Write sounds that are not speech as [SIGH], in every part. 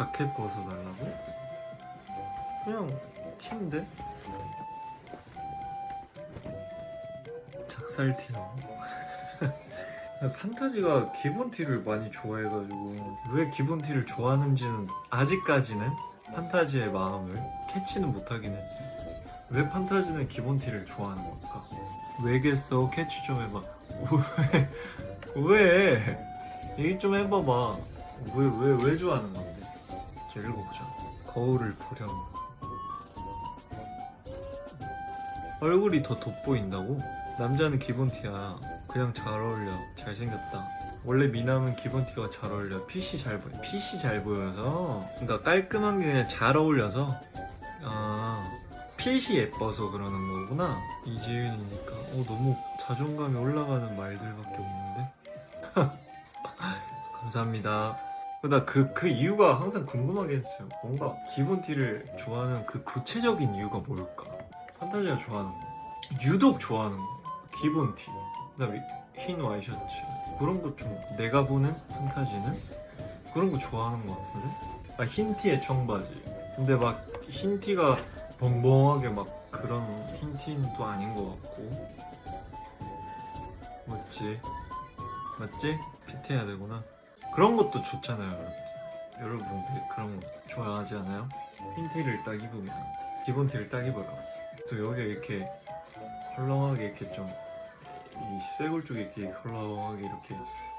자켓 벗어달라고? 그냥 티인데? 작살 티너 [LAUGHS] 판타지가 기본 티를 많이 좋아해가지고 왜 기본 티를 좋아하는지는 아직까지는 판타지의 마음을 캐치는 못하긴 했어요 왜 판타지는 기본 티를 좋아하는 걸까? 왜겠어? 캐치 좀 해봐 왜? [LAUGHS] 왜? 얘기 좀 해봐봐 왜, 왜, 왜 좋아하는 건데? 자, 읽어보자. 거울을 보렴. 얼굴이 더 돋보인다고? 남자는 기본 티야. 그냥 잘 어울려. 잘생겼다. 원래 미남은 기본 티가 잘 어울려. 핏이 잘 보여. 핏이 잘 보여서. 그러니까 깔끔한 게 그냥 잘 어울려서. 아, 핏이 예뻐서 그러는 거구나. 이재윤이니까. 어, 너무 자존감이 올라가는 말들밖에 없는데? [LAUGHS] 감사합니다. 나그그 이유가 항상 궁금하게 했어요. 뭔가 기본 티를 좋아하는 그 구체적인 이유가 뭘까? 판타지가 좋아하는 거. 유독 좋아하는 거. 기본 티. 그다음에 흰 와이셔츠. 그런 거좀 내가 보는 판타지는 그런 거 좋아하는 것 같은데? 아, 흰 티에 청바지. 근데 막 흰 티가 벙벙하게 막 그런 흰 티는 또 아닌 것 같고. 맞지? 맞지? 핏해야 되구나. 그런 것도 좋잖아요, 여러분. 여러분들 그런 거 좋아하지 않아요? 흰 티를 딱 입으면 기본 티를 딱 입어요. 또 여기 이렇게 헐렁하게 이렇게 좀 이 쇄골 쪽에 이렇게 헐렁하게 이렇게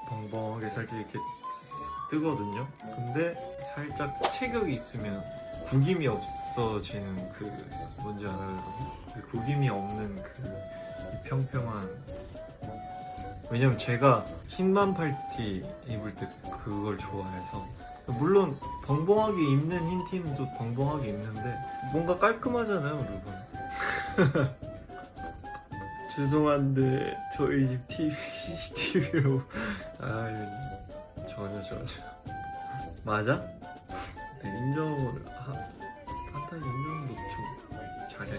벙벙하게 살짝 이렇게 쓱 뜨거든요. 근데 살짝 체격이 있으면 구김이 없어지는 그 뭔지 알아요? 그 구김이 없는 그이 평평한 왜냐면 제가 흰만 팔티 입을 때 그걸 좋아해서. 물론 벙벙하게 입는 흰 티는 또 벙벙하게 입는데 뭔가 깔끔하잖아요 여러분 [LAUGHS] 죄송한데 저희 집 TV CCTV로. [LAUGHS] 아 이거 전혀 전혀. 맞아? 네, 인정을 하, 판타지 인정도 좀 잘해.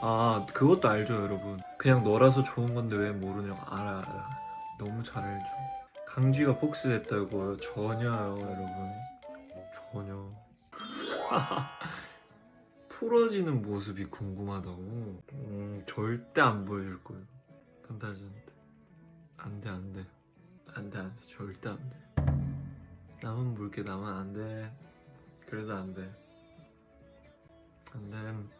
아 그것도 알죠 여러분 그냥 너라서 좋은 건데 왜 모르냐고. 알아 알아. 너무 잘 알죠. 강쥐가 복수됐다고요 전혀요 여러분. 전혀. [LAUGHS] 풀어지는 모습이 궁금하다고. 음, 절대 안 보여줄 거예요. 판타지한테. 안돼 안돼. 안돼 안돼. 절대 안돼. 남은 물게 남은 안돼. 그래도 안돼. 안돼